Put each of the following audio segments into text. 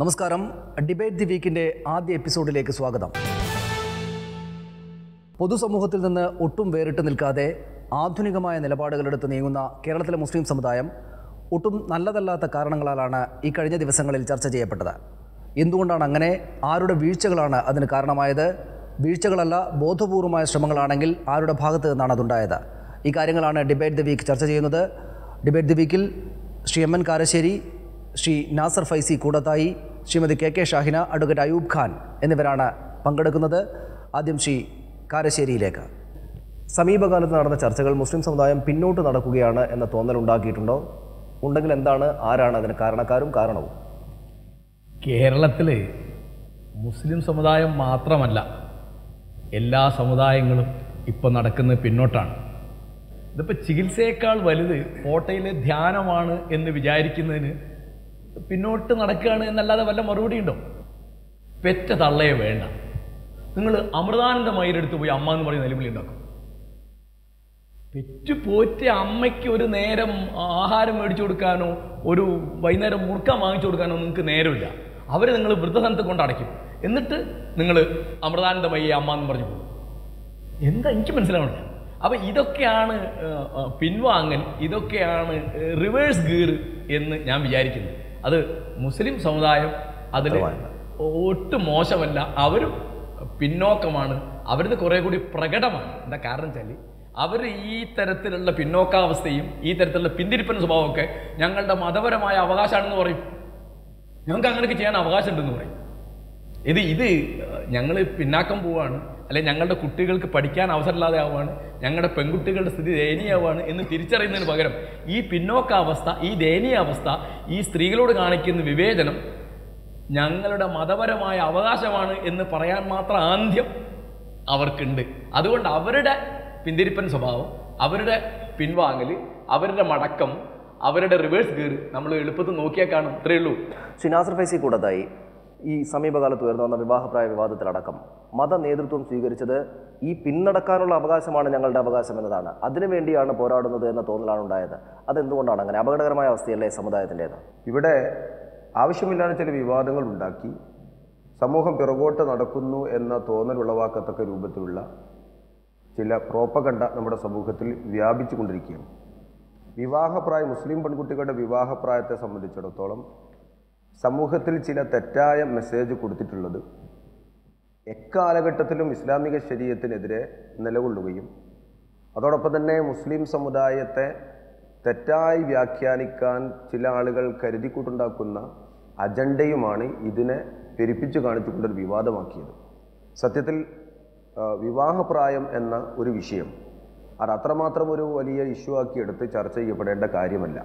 നമസ്കാരം. Debate the വീക്കിന്റെ ആദ്യ എപ്പിസോഡിലേക്ക് സ്വാഗതം. പൊതുസമൂഹത്തിൽ നിന്ന് ഒട്ടും വേറിട്ട് നിൽക്കാതെ ആധുനികമായ നിലപാടുകളെടുത്ത് നീങ്ങുന്ന കേരളത്തിലെ മുസ്ലിം സമുദായം ഒട്ടും നല്ലതല്ലാത്ത കാരണങ്ങളാലാണ് ഈ കഴിഞ്ഞ ദിവസങ്ങളിൽ ചർച്ച ചെയ്യപ്പെട്ടത്. എന്തുകൊണ്ടാണ് അങ്ങനെ? ആരുടെ വീഴ്ചകളാണ് അതിന് കാരണമായത്? വീഴ്ചകളല്ല ബോധപൂർവമായ ശ്രമങ്ങളാണെങ്കിൽ ആരുടെ ഭാഗത്ത് നിന്നാണ് അതുണ്ടായത്? ഈ കാര്യങ്ങളാണ് ഡിബേറ്റ് ദി വീക്ക് ചർച്ച ചെയ്യുന്നത്. ഡിബേറ്റ് ദി വീക്കിൽ Shri M N Karassery Shri Nasar Faizi Koodathayi Shrimati K K Shahina advocate Ayub Khan എന്നിവരാണ് പങ്കെടുക്കുന്നത്. ആദ്യം ശ്രീ കാരശ്ശേരിയിലേക്ക്. സമീപകാലത്ത് നടന്ന ചർച്ചകൾ മുസ്ലിം സമുദായം പിന്നോട്ട് നടക്കുകയാണ് എന്ന തോന്നൽ ഉണ്ടാക്കിയിട്ടുണ്ടോ ഉണ്ടെങ്കിൽ എന്താണ്? ആരാണ് അതിന് കാരണക്കാരും കാരണവും? കേരളത്തിൽ മുസ്ലിം സമുദായം മാത്രമല്ല എല്ലാ സമുദായങ്ങളും ഇപ്പോൾ നടക്കുന്നത് പിന്നോട്ടാണ്. ഇതിപ്പോൾ ചികിത്സയേക്കാൾ വലുത് കോട്ടയിലെ ധ്യാനമാണ് എന്ന് വിചാരിക്കുന്നതിന് പിന്നോട്ട് നടക്കുകയാണ് എന്നല്ലാതെ വല്ല മറുപടി ഉണ്ടോ പെറ്റ തള്ളയെ വേണ്ട. നിങ്ങൾ അമൃതാനന്ദ മയിലെടുത്ത് പോയി അമ്മ എന്ന് പറയുന്ന നിലവിളി ഉണ്ടാക്കും. പെറ്റു പോറ്റ അമ്മയ്ക്ക് ഒരു നേരം ആഹാരം മേടിച്ചു കൊടുക്കാനോ ഒരു വൈകുന്നേരം മുറുക്കാൻ വാങ്ങിച്ചു കൊടുക്കാനോ നിങ്ങൾക്ക് നേരമില്ല. അവർ നിങ്ങൾ വൃദ്ധസനത്ത് കൊണ്ട് അടയ്ക്കും. എന്നിട്ട് നിങ്ങൾ അമൃതാനന്ദമയ്യ അമ്മ എന്ന് പറഞ്ഞു പോകും. എന്താ എനിക്ക് മനസ്സിലാവണില്ല. അപ്പം ഇതൊക്കെയാണ് പിൻവാങ്ങൽ ഇതൊക്കെയാണ് റിവേഴ്സ് ഗീർ എന്ന് ഞാൻ വിചാരിക്കുന്നത് അത് മുസ്ലിം സമുദായം അതിൽ ഒട്ടും മോശമല്ല. അവരും പിന്നോക്കമാണ്. അവരത് കുറേ കൂടി പ്രകടമാണ്. എന്താ കാരണം വെച്ചാൽ അവർ ഈ തരത്തിലുള്ള പിന്നോക്കാവസ്ഥയും ഈ തരത്തിലുള്ള പിന്തിരിപ്പൻ സ്വഭാവമൊക്കെ ഞങ്ങളുടെ മതപരമായ അവകാശമാണെന്ന് പറയും. ഞങ്ങൾക്ക് അങ്ങനെയൊക്കെ ചെയ്യാൻ അവകാശമുണ്ടെന്ന് പറയും. ഇത് ഇത് ഞങ്ങൾ പിന്നാക്കം പോവാണ്. അല്ലെങ്കിൽ ഞങ്ങളുടെ കുട്ടികൾക്ക് പഠിക്കാൻ അവസരമില്ലാതെ ആവുകയാണ്. ഞങ്ങളുടെ പെൺകുട്ടികളുടെ സ്ഥിതി ദയനീയമാണ് എന്ന് തിരിച്ചറിയുന്നതിന് പകരം ഈ പിന്നോക്കാവസ്ഥ ഈ ദയനീയാവസ്ഥ ഈ സ്ത്രീകളോട് കാണിക്കുന്ന വിവേചനം ഞങ്ങളുടെ മതപരമായ അവകാശമാണ് എന്ന് പറയാൻ മാത്രം ആദ്യം അവർക്കുണ്ട്. അതുകൊണ്ട് അവരുടെ പിന്തിരിപ്പൻ സ്വഭാവം അവരുടെ പിൻവാങ്ങൽ അവരുടെ മടക്കം അവരുടെ റിവേഴ്സ് ഗിയർ നമ്മൾ എളുപ്പത്തിൽ നോക്കിയാൽ കാണും. ഇത്രയേ ഉള്ളൂ. ഫൈസി കൂടതായി ഈ സമീപകാലത്ത് ഉയർന്നു വന്ന വിവാഹപ്രായ വിവാദത്തിലടക്കം മത നേതൃത്വം സ്വീകരിച്ചത് ഈ പിന്നടക്കാനുള്ള അവകാശമാണ് ഞങ്ങളുടെ അവകാശം എന്നതാണ്. അതിനുവേണ്ടിയാണ് പോരാടുന്നത് എന്ന തോന്നലാണ് ഉണ്ടായത്. അതെന്തുകൊണ്ടാണ് അങ്ങനെ? അപകടകരമായ അവസ്ഥയല്ലേ സമുദായത്തിന്റേത്? ഇവിടെ ആവശ്യമില്ലാതെ ചില വിവാദങ്ങൾ ഉണ്ടാക്കി സമൂഹം പിറകോട്ട് നടക്കുന്നു എന്ന തോന്നൽ ഉളവാക്കത്തക്ക രൂപത്തിലുള്ള ചില പ്രോപ്പകണ്ട നമ്മുടെ സമൂഹത്തിൽ വ്യാപിച്ചു കൊണ്ടിരിക്കുകയാണ് വിവാഹപ്രായ മുസ്ലിം പെൺകുട്ടികളുടെ വിവാഹപ്രായത്തെ സംബന്ധിച്ചിടത്തോളം സമൂഹത്തിൽ ചില തെറ്റായ മെസ്സേജ് കൊടുത്തിട്ടുള്ളത് എക്കാലഘട്ടത്തിലും ഇസ്ലാമിക ശരീരത്തിനെതിരെ നിലകൊള്ളുകയും അതോടൊപ്പം തന്നെ മുസ്ലിം സമുദായത്തെ തെറ്റായി വ്യാഖ്യാനിക്കാൻ ചില ആളുകൾ കരുതിക്കൂട്ടുണ്ടാക്കുന്ന അജണ്ടയുമാണ് ഇതിനെ പെരുപ്പിച്ചു കാണിച്ചുകൊണ്ടൊരു വിവാദമാക്കിയത്. സത്യത്തിൽ വിവാഹപ്രായം എന്ന ഒരു വിഷയം അത് അത്രമാത്രം ഒരു വലിയ ഇഷ്യൂ ആക്കി എടുത്ത് ചർച്ച ചെയ്യപ്പെടേണ്ട കാര്യമല്ല.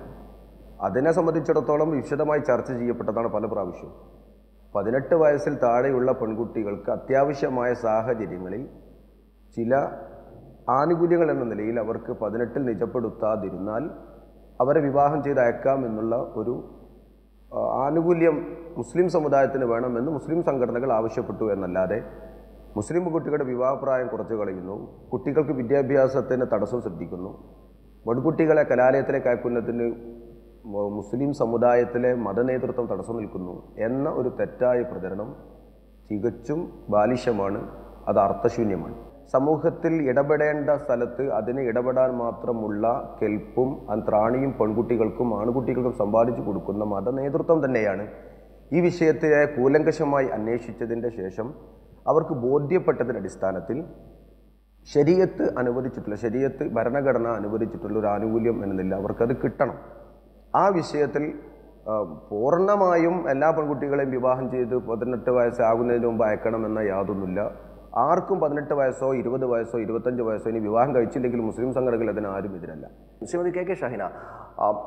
അതിനെ സംബന്ധിച്ചിടത്തോളം വിശദമായി ചർച്ച ചെയ്യപ്പെട്ടതാണ് പല പ്രാവശ്യവും. പതിനെട്ട് വയസ്സിൽ താഴെയുള്ള പെൺകുട്ടികൾക്ക് അത്യാവശ്യമായ സാഹചര്യങ്ങളിൽ ചില ആനുകൂല്യങ്ങൾ എന്ന നിലയിൽ അവർക്ക് പതിനെട്ടിൽ നിജപ്പെടുത്താതിരുന്നാൽ അവരെ വിവാഹം ചെയ്ത് അയക്കാം എന്നുള്ള ഒരു ആനുകൂല്യം മുസ്ലിം സമുദായത്തിന് വേണമെന്ന് മുസ്ലിം സംഘടനകൾ ആവശ്യപ്പെട്ടു എന്നല്ലാതെ മുസ്ലിം കുട്ടികളുടെ വിവാഹപ്രായം കുറച്ച് കളയുന്നു കുട്ടികൾക്ക് വിദ്യാഭ്യാസത്തിന് തടസ്സം സൃഷ്ടിക്കുന്നു പെൺകുട്ടികളെ കലാലയത്തിലേക്ക് അയക്കുന്നതിന് മുസ്ലിം സമുദായത്തിലെ മതനേതൃത്വം തടസ്സം നിൽക്കുന്നു എന്ന ഒരു തെറ്റായ പ്രചരണം തികച്ചും ബാലിശമാണ് അത് അർത്ഥശൂന്യമാണ്. സമൂഹത്തിൽ ഇടപെടേണ്ട സ്ഥലത്ത് അതിന് ഇടപെടാൻ മാത്രമുള്ള കെൽപ്പും ത്രാണിയും പെൺകുട്ടികൾക്കും ആൺകുട്ടികൾക്കും സമ്പാദിച്ചു കൊടുക്കുന്ന മതനേതൃത്വം തന്നെയാണ് ഈ വിഷയത്തെ കൂലങ്കശമായി അന്വേഷിച്ചതിന്റെ ശേഷം അവർക്ക് ബോധ്യപ്പെട്ടതിന്റെ അടിസ്ഥാനത്തിൽ ശരീരത്ത് അനുവദിച്ചിട്ടുള്ള ശരീരത്ത് ഭരണഘടന അനുവദിച്ചിട്ടുള്ള ഒരു ആനുകൂല്യം എന്ന നില അവർക്കത് കിട്ടണം. ആ വിഷയത്തിൽ പൂർണമായും എല്ലാ പെൺകുട്ടികളെയും വിവാഹം ചെയ്ത് പതിനെട്ട് വയസ്സാകുന്നതിന് മുമ്പ് അയക്കണമെന്ന യാതൊന്നുമില്ല. ആർക്കും പതിനെട്ട് വയസ്സോ ഇരുപത് വയസ്സോ ഇരുപത്തഞ്ച് വയസ്സോ ഇനി വിവാഹം കഴിച്ചില്ലെങ്കിൽ മുസ്ലിം സംഘടനകൾ അതിനാരും എതിരല്ല. Shrimati K K Shahina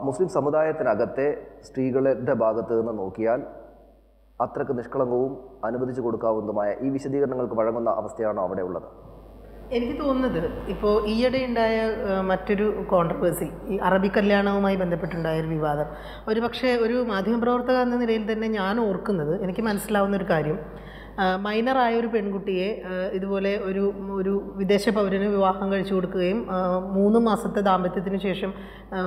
Muslim സമുദായത്തിനകത്തെ സ്ത്രീകളുടെ ഭാഗത്ത് നിന്ന് നോക്കിയാൽ അത്രയ്ക്ക് നിഷ്കളങ്കവും അനുവദിച്ചു കൊടുക്കാവുന്നതുമായ ഈ വിശദീകരണങ്ങൾക്ക് വഴങ്ങുന്ന അവസ്ഥയാണോ അവിടെ ഉള്ളത്? എനിക്ക് തോന്നുന്നത് ഇപ്പോൾ ഈയിടെ ഉണ്ടായ മറ്റൊരു കോൺട്രവേഴ്സി ഈ അറബി കല്യാണവുമായി ബന്ധപ്പെട്ടുണ്ടായ ഒരു വിവാദം. ഒരു പക്ഷേ ഒരു മാധ്യമപ്രവർത്തക എന്ന നിലയിൽ തന്നെ ഞാൻ ഓർക്കുന്നത് എനിക്ക് മനസ്സിലാവുന്ന ഒരു കാര്യം മൈനറായ ഒരു പെൺകുട്ടിയെ ഇതുപോലെ ഒരു ഒരു വിദേശ പൗരന് വിവാഹം കഴിച്ചു കൊടുക്കുകയും മൂന്ന് മാസത്തെ ദാമ്പത്യത്തിന് ശേഷം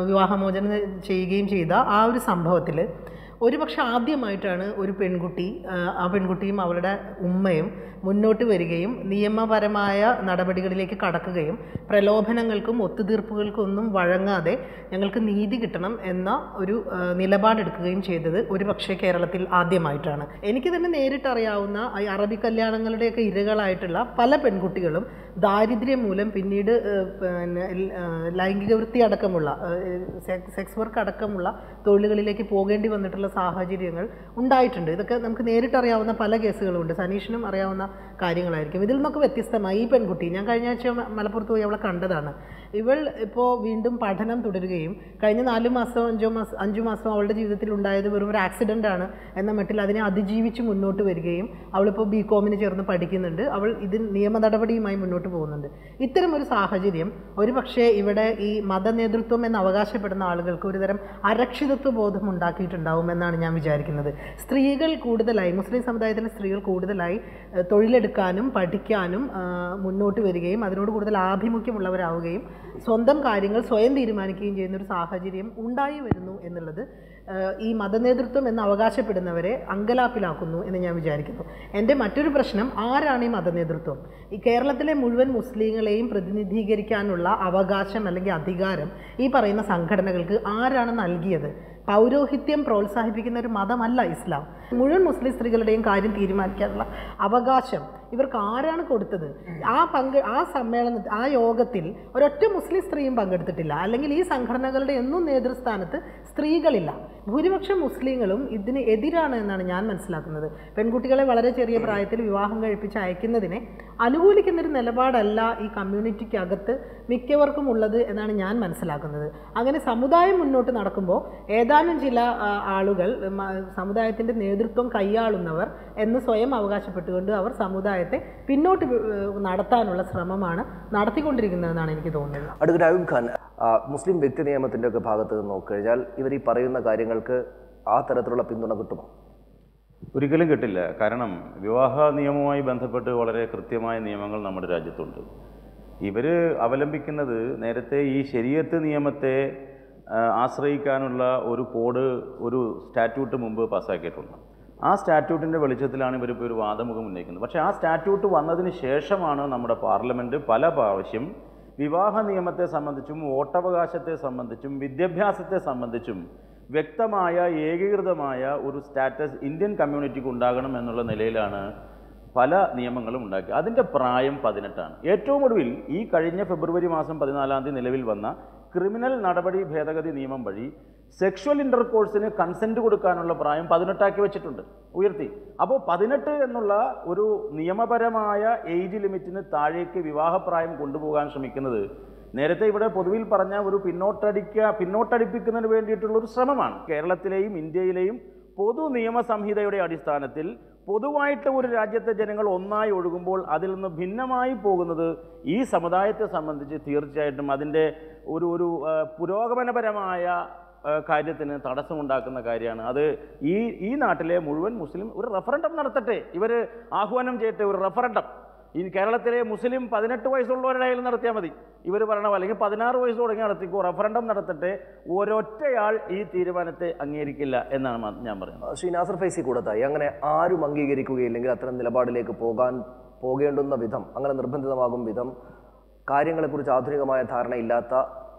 വിവാഹമോചനം ചെയ്യുകയും ചെയ്ത ആ ഒരു സംഭവത്തിൽ ഒരുപക്ഷെ ആദ്യമായിട്ടാണ് ഒരു പെൺകുട്ടി ആ, പെൺകുട്ടിയും അവളുടെ ഉമ്മയും മുന്നോട്ട് വരികയും നിയമപരമായ നടപടികളിലേക്ക് കടക്കുകയും പ്രലോഭനങ്ങൾക്കും ഒത്തുതീർപ്പുകൾക്കും ഒന്നും വഴങ്ങാതെ ഞങ്ങൾക്ക് നീതി കിട്ടണം എന്ന ഒരു നിലപാടെടുക്കുകയും ചെയ്തത് ഒരുപക്ഷെ കേരളത്തിൽ ആദ്യമായിട്ടാണ്. എനിക്ക് തന്നെ നേരിട്ടറിയാവുന്ന ഈ അറബി കല്യാണങ്ങളുടെയൊക്കെ ഇരകളായിട്ടുള്ള പല പെൺകുട്ടികളും ദാരിദ്ര്യം മൂലം പിന്നീട് പിന്നെ ലൈംഗിക വൃത്തി അടക്കമുള്ള സെക്സ് വർക്ക് അടക്കമുള്ള തൊഴിലുകളിലേക്ക് പോകേണ്ടി വന്നിട്ടുള്ള സാഹചര്യങ്ങൾ ഉണ്ടായിട്ടുണ്ട്. ഇതൊക്കെ നമുക്ക് നേരിട്ടറിയാവുന്ന പല കേസുകളുമുണ്ട് സനീഷിനും അറിയാവുന്ന കാര്യങ്ങളായിരിക്കും. ഇതിൽ നിന്നൊക്കെ വ്യത്യസ്തമായി ഈ പെൺകുട്ടി ഞാൻ കഴിഞ്ഞ ആഴ്ച മലപ്പുറത്ത് പോയി അവളെ കണ്ടതാണ്. ഇവൾ ഇപ്പോൾ വീണ്ടും പഠനം തുടരുകയും കഴിഞ്ഞ നാല് മാസം അഞ്ചോ മാസം അഞ്ചു മാസം അവളുടെ ജീവിതത്തിൽ ഉണ്ടായത് വെറും ഒരു ആക്സിഡന്റ് ആണ് എന്ന മട്ടിൽ അതിനെ അതിജീവിച്ച് മുന്നോട്ട് വരികയും അവളിപ്പോൾ ബി കോമിന് ചേർന്ന് പഠിക്കുന്നുണ്ട്. അവൾ ഇതിൽ നിയമ നടപടിയുമായി മുന്നോട്ട് പോകുന്നുണ്ട്. ഇത്തരം ഒരു സാഹചര്യം ഒരു പക്ഷേ ഇവിടെ ഈ മതനേതൃത്വം എന്ന് അവകാശപ്പെടുന്ന ആളുകൾക്ക് ഒരുതരം അരക്ഷിതത്വ ബോധം ഉണ്ടാക്കിയിട്ടുണ്ടാവുമെന്നാണ് ഞാൻ വിചാരിക്കുന്നത്. സ്ത്രീകൾ കൂടുതലായി മുസ്ലിം സമുദായത്തിലെ സ്ത്രീകൾ കൂടുതലായി തൊഴിലെടുക്കാനും പഠിക്കാനും മുന്നോട്ട് വരികയും അതിനോട് കൂടുതൽ ആഭിമുഖ്യമുള്ളവരാവുകയും സ്വന്തം കാര്യങ്ങൾ സ്വയം തീരുമാനിക്കുകയും ചെയ്യുന്ന ഒരു സാഹചര്യം ഉണ്ടായി വരുന്നു എന്നുള്ളത് ഈ മതനേതൃത്വം എന്ന് അവകാശപ്പെടുന്നവരെ അങ്കലാപ്പിലാക്കുന്നു എന്ന് ഞാൻ വിചാരിക്കുന്നു. എന്റെ മറ്റൊരു പ്രശ്നം ആരാണ് ഈ മതനേതൃത്വം? ഈ കേരളത്തിലെ മുഴുവൻ മുസ്ലിങ്ങളെയും പ്രതിനിധീകരിക്കാനുള്ള അവകാശം അല്ലെങ്കിൽ അധികാരം ഈ പറയുന്ന സംഘടനകൾക്ക് ആരാണ് നൽകിയത്? പൗരോഹിത്യം പ്രോത്സാഹിപ്പിക്കുന്ന ഒരു മതമല്ല ഇസ്ലാം. മുഴുവൻ മുസ്ലിം സ്ത്രീകളുടെയും കാര്യം തീരുമാനിക്കാനുള്ള അവകാശം ഇവർക്ക് ആരാണ് കൊടുത്തത്? ആ പങ്ക് ആ സമ്മേളന ആ യോഗത്തിൽ ഒരൊറ്റ മുസ്ലിം സ്ത്രീയും പങ്കെടുത്തിട്ടില്ല. അല്ലെങ്കിൽ ഈ സംഘടനകളുടെ എന്നും നേതൃസ്ഥാനത്ത് സ്ത്രീകളില്ല. ഭൂരിപക്ഷം മുസ്ലിങ്ങളും ഇതിന് എതിരാണ് എന്നാണ് ഞാൻ മനസ്സിലാക്കുന്നത്. പെൺകുട്ടികളെ വളരെ ചെറിയ പ്രായത്തിൽ വിവാഹം കഴിപ്പിച്ച് അയക്കുന്നതിനെ അനുകൂലിക്കുന്നൊരു നിലപാടല്ല ഈ കമ്മ്യൂണിറ്റിക്കകത്ത് മിക്കവർക്കും ഉള്ളത് എന്നാണ് ഞാൻ മനസ്സിലാക്കുന്നത്. അങ്ങനെ സമുദായം മുന്നോട്ട് നടക്കുമ്പോൾ ഏതാനും ചില ആളുകൾ സമുദായത്തിന്റെ നേതൃത്വം കൈയാളുന്നവർ എന്ന് സ്വയം അവകാശപ്പെട്ടുകൊണ്ട് അവർ സമുദായത്തെ പിന്നോട്ട് നടത്താനുള്ള ശ്രമമാണ് നടത്തിക്കൊണ്ടിരിക്കുന്നതെന്നാണ് എനിക്ക് തോന്നുന്നത്. അടുത്ത രാഹുൽ ഖാൻ. മുസ്ലിം വ്യക്തി നിയമത്തിന്റെ ഒക്കെ ഭാഗത്ത് നിന്ന് നോക്കിക്കഴിഞ്ഞാൽ ഇവർ ഈ പറയുന്ന കാര്യങ്ങൾക്ക് ആ തരത്തിലുള്ള പിന്തുണ കിട്ടുമോ? ഒരിക്കലും കിട്ടില്ല. കാരണം വിവാഹ നിയമവുമായി ബന്ധപ്പെട്ട് വളരെ കൃത്യമായ നിയമങ്ങൾ നമ്മുടെ രാജ്യത്തുണ്ട്. ഇവർ അവലംബിക്കുന്നത് നേരത്തെ ഈ ശരീരത്ത് നിയമത്തെ ആശ്രയിക്കാനുള്ള ഒരു കോഡ് ഒരു സ്റ്റാറ്റ്യൂട്ട് മുമ്പ് പാസ്സാക്കിയിട്ടുണ്ട്. ആ സ്റ്റാറ്റ്യൂട്ടിന്റെ വെളിച്ചത്തിലാണ് ഇവരിപ്പോൾ ഒരു വാദമുഖം ഉന്നയിക്കുന്നത്. പക്ഷേ ആ സ്റ്റാറ്റ്യൂട്ട് വന്നതിന് ശേഷമാണ് നമ്മുടെ പാർലമെന്റ് പല പ്രാവശ്യം വിവാഹ നിയമത്തെ സംബന്ധിച്ചും വോട്ടവകാശത്തെ സംബന്ധിച്ചും വിദ്യാഭ്യാസത്തെ സംബന്ധിച്ചും വ്യക്തമായ ഏകീകൃതമായ ഒരു സ്റ്റാറ്റസ് ഇന്ത്യൻ കമ്മ്യൂണിറ്റിക്ക് ഉണ്ടാകണം എന്നുള്ള നിലയിലാണ് പല നിയമങ്ങളും ഉണ്ടാക്കി അതിന്റെ പ്രായം പതിനെട്ടാണ്. ഏറ്റവും ഒടുവിൽ ഈ കഴിഞ്ഞ ഫെബ്രുവരി മാസം പതിനാലാം തീയതി നിലവിൽ വന്ന ക്രിമിനൽ നടപടി ഭേദഗതി നിയമം വഴി സെക്ഷൽ ഇന്റർകോഴ്സിന് കൺസെന്റ് കൊടുക്കാനുള്ള പ്രായം പതിനെട്ടാക്കി വെച്ചിട്ടുണ്ട്. ഉയർത്തി. അപ്പോൾ പതിനെട്ട് എന്നുള്ള ഒരു നിയമപരമായ ഏജ് ലിമിറ്റിന് താഴേക്ക് വിവാഹപ്രായം കൊണ്ടുപോകാൻ ശ്രമിക്കുന്നത് നേരത്തെ ഇവിടെ പൊതുവിൽ പറഞ്ഞ ഒരു പിന്നോട്ടടിക്ക പിന്നോട്ടടിപ്പിക്കുന്നതിന് വേണ്ടിയിട്ടുള്ള ഒരു ശ്രമമാണ്. കേരളത്തിലെയും ഇന്ത്യയിലെയും പൊതു നിയമ സംഹിതയുടെ അടിസ്ഥാനത്തിൽ പൊതുവായിട്ട് ഒരു രാജ്യത്തെ ജനങ്ങൾ ഒന്നായി ഒഴുകുമ്പോൾ അതിൽ നിന്ന് ഭിന്നമായി പോകുന്നത് ഈ സമുദായത്തെ സംബന്ധിച്ച് തീർച്ചയായിട്ടും അതിന്റെ ഒരു ഒരു പുരോഗമനപരമായ കാര്യത്തിന് തടസ്സമുണ്ടാക്കുന്ന കാര്യമാണ്. അത് ഈ ഈ നാട്ടിലെ മുഴുവൻ മുസ്ലിം ഒരു റഫറൻഡം നടത്തട്ടെ. ഇവർ ആഹ്വാനം ചെയ്യട്ടെ ഒരു റഫറൻഡം ഈ കേരളത്തിലെ മുസ്ലിം പതിനെട്ട് വയസ്സുള്ളവരുടെ കയ്യിൽ നടത്തിയാൽ മതി. ഇവർ പറയണ അല്ലെങ്കിൽ പതിനാറ് വയസ്സ് തുടങ്ങി നടത്തിക്കോ റഫറൻഡം നടത്തട്ടെ ഒരൊറ്റയാൾ ഈ തീരുമാനത്തെ അംഗീകരിക്കില്ല എന്നാണ് ഞാൻ പറയുന്നത്. ശ്രീ നാസർ ഫൈസി കൂടത്തായി അങ്ങനെ ആരും അംഗീകരിക്കുകയില്ലെങ്കിൽ അത്തരം നിലപാടിലേക്ക് പോകാൻ പോകേണ്ടുന്ന വിധം അങ്ങനെ നിർബന്ധിതമാകും വിധം കാര്യങ്ങളെക്കുറിച്ച് ആധുനികമായ ധാരണയില്ലാത്ത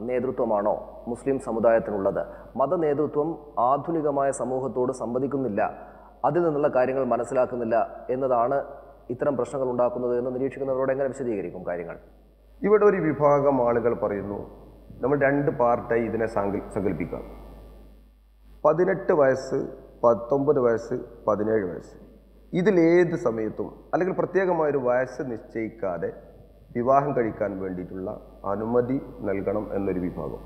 നേതൃത്വമാണോ മുസ്ലിം സമുദായത്തിനുള്ളത്? മതനേതൃത്വം ആധുനികമായ സമൂഹത്തോട് സംവദിക്കുന്നില്ല. അതിൽ നിന്നുള്ള കാര്യങ്ങൾ മനസ്സിലാക്കുന്നില്ല എന്നതാണ് ഇത്തരം പ്രശ്നങ്ങൾ ഉണ്ടാക്കുന്നത് എന്ന് നിരീക്ഷിക്കുന്നവരോട് എങ്ങനെ വിശദീകരിക്കും കാര്യങ്ങൾ? ഇവിടെ ഒരു വിഭാഗം ആളുകൾ പറയുന്നു നമ്മൾ രണ്ട് പാർട്ടായി ഇതിനെ സങ്കല്പിക്കാം പതിനെട്ട് വയസ്സ് പത്തൊമ്പത് വയസ്സ് പതിനേഴ് വയസ്സ്. ഇതിലേത് സമയത്തും അല്ലെങ്കിൽ പ്രത്യേകമായൊരു വയസ്സ് നിശ്ചയിക്കാതെ വിവാഹം കഴിക്കാൻ വേണ്ടിയിട്ടുള്ള അനുമതി നൽകണം എന്നൊരു വിഭാഗം.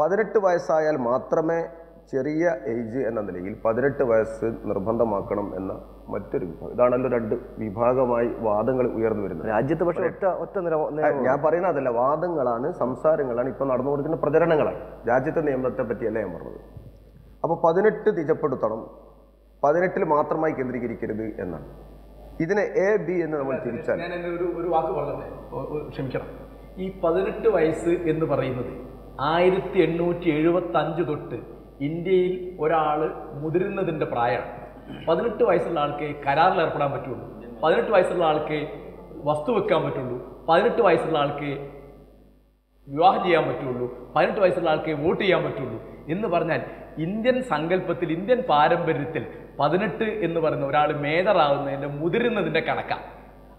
പതിനെട്ട് വയസ്സായാൽ മാത്രമേ ചെറിയ ഏജ് എന്ന നിലയിൽ പതിനെട്ട് വയസ്സ് നിർബന്ധമാക്കണം എന്ന മറ്റൊരു വിഭാഗം. ഇതാണല്ലോ രണ്ട് വിഭാഗമായി വാദങ്ങൾ ഉയർന്നു വരുന്നത്. രാജ്യത്ത് പക്ഷേ ഒറ്റ ഒറ്റ നില ഞാൻ പറയുന്ന അതല്ല. വാദങ്ങളാണ് സംസാരങ്ങളാണ് ഇപ്പോൾ നടന്നുകൊണ്ടിരിക്കുന്ന പ്രചരണങ്ങളാണ്. രാജ്യത്തെ നിയമത്തെ പറ്റിയല്ല ഞാൻ പറഞ്ഞത്. അപ്പോൾ പതിനെട്ട് നിജപ്പെടുത്തണം. പതിനെട്ടിൽ മാത്രമായി കേന്ദ്രീകരിക്കരുത് എന്നാണ്. ഇതിനെ എ ബി എന്ന് നമ്മൾ തിരിച്ചാൽ ക്ഷമിക്കണം. ഈ പതിനെട്ട് വയസ്സ് എന്ന് പറയുന്നത് ആയിരത്തി എണ്ണൂറ്റി എഴുപത്തി അഞ്ച് തൊട്ട് ഇന്ത്യയിൽ ഒരാൾ മുതിരുന്നതിന്റെ പ്രായമാണ്. പതിനെട്ട് വയസ്സുള്ള ആൾക്ക് കരാറിൽ ഏർപ്പെടാൻ പറ്റുള്ളൂ. പതിനെട്ട് വയസ്സുള്ള ആൾക്ക് വസ്തു വെക്കാൻ പറ്റുള്ളൂ. പതിനെട്ട് വയസ്സുള്ള ആൾക്ക് വിവാഹം ചെയ്യാൻ പറ്റുള്ളൂ. പതിനെട്ട് വയസ്സുള്ള ആൾക്ക് വോട്ട് ചെയ്യാൻ പറ്റുള്ളൂ എന്ന് പറഞ്ഞാൽ ഇന്ത്യൻ സങ്കല്പത്തിൽ ഇന്ത്യൻ പാരമ്പര്യത്തിൽ പതിനെട്ട് എന്ന് പറയുന്ന ഒരാൾ മേജറാകുന്നതിന്റെ മുതിരുന്നതിന്റെ കണക്കാണ്.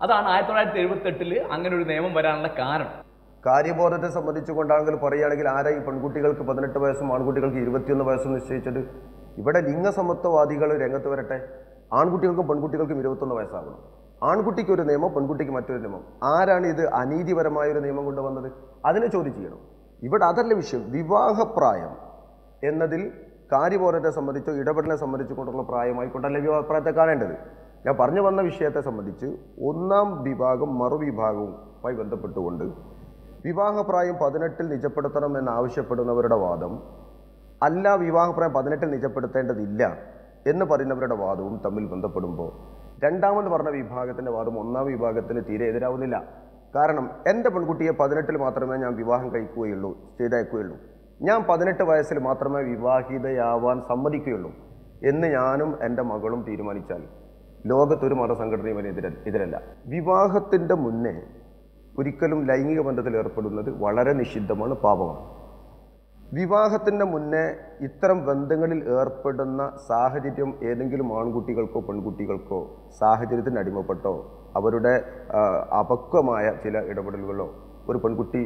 അതാണ് ആയിരത്തി തൊള്ളായിരത്തി എഴുപത്തെട്ടിൽ അങ്ങനെ ഒരു നിയമം വരാനുള്ള കാരണം. കാര്യബോധത്തെ സംബന്ധിച്ചുകൊണ്ടാണെങ്കിൽ പറയുകയാണെങ്കിൽ ആരാ ഈ പെൺകുട്ടികൾക്ക് പതിനെട്ട് വയസ്സും ആൺകുട്ടികൾക്ക് ഇരുപത്തിയൊന്ന് വയസ്സും നിശ്ചയിച്ചത്? ഇവിടെ ലിംഗസമത്വവാദികൾ രംഗത്ത് വരട്ടെ. ആൺകുട്ടികൾക്കും പെൺകുട്ടികൾക്കും ഇരുപത്തൊന്ന് വയസ്സാകണം ആൺകുട്ടിക്ക് ഒരു നിയമം പെൺകുട്ടിക്ക് മറ്റൊരു നിയമം. ആരാണ് ഇത് അനീതിപരമായ ഒരു നിയമം കൊണ്ടുവന്നത്? അതിനെ ചോദ്യം ചെയ്യണം. ഇവിടെ അതല്ല വിഷയം. വിവാഹപ്രായം എന്നതിൽ കാര്യബോധത്തെ സംബന്ധിച്ചോ ഇടപെടലിനെ സംബന്ധിച്ചുകൊണ്ടുള്ള പ്രായമായി കൊണ്ടല്ല വിവാഹപ്രായത്തെ കാണേണ്ടത്. ഞാൻ പറഞ്ഞു വന്ന വിഷയത്തെ സംബന്ധിച്ച് ഒന്നാം വിഭാഗം മറുവിഭാഗവുമായി ബന്ധപ്പെട്ടുകൊണ്ട് വിവാഹപ്രായം പതിനെട്ടിൽ നിജപ്പെടുത്തണം എന്നാവശ്യപ്പെടുന്നവരുടെ വാദം അല്ല വിവാഹപ്രായം പതിനെട്ടിൽ നിജപ്പെടുത്തേണ്ടതില്ല എന്ന് പറയുന്നവരുടെ വാദവും തമ്മിൽ ബന്ധപ്പെടുമ്പോൾ രണ്ടാമത് പറഞ്ഞ വിഭാഗത്തിന്റെ വാദം ഒന്നാം വിഭാഗത്തിന് തീരെ എതിരാവുന്നില്ല. കാരണം എന്റെ പെൺകുട്ടിയെ പതിനെട്ടിൽ മാത്രമേ ഞാൻ വിവാഹം കഴിക്കുകയുള്ളൂ ചെയ്തയക്കുകയുള്ളൂ. ഞാൻ പതിനെട്ട് വയസ്സിൽ മാത്രമേ വിവാഹിതയാവാൻ സമ്മതിക്കുകയുള്ളൂ എന്ന് ഞാനും എന്റെ മകളും തീരുമാനിച്ചാൽ ലോകത്തൊരു മതസംഘടനയും എതിരല്ല. വിവാഹത്തിന്റെ മുന്നേ ഒരിക്കലും ലൈംഗിക ബന്ധത്തിൽ ഏർപ്പെടുന്നത് വളരെ നിഷിദ്ധമാണ് പാപമാണ്. വിവാഹത്തിന്റെ മുന്നേ ഇത്തരം ബന്ധങ്ങളിൽ ഏർപ്പെടുന്ന സാഹചര്യം ഏതെങ്കിലും ആൺകുട്ടികൾക്കോ പെൺകുട്ടികൾക്കോ സാഹചര്യത്തിന് അടിമപ്പെട്ടോ അവരുടെ അപക്വമായ ചില ഇടപെടലുകളോ ഒരു പെൺകുട്ടി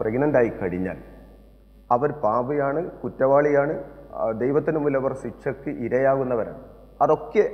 പ്രഗ്നന്റ് ആയി കഴിഞ്ഞാൽ അവർ പാപയാണ് കുറ്റവാളിയാണ് ദൈവത്തിന് മുന്നിൽ അവർ ശിക്ഷയ്ക്ക് ഇരയാകുന്നവരാണ്. അതൊക്കെ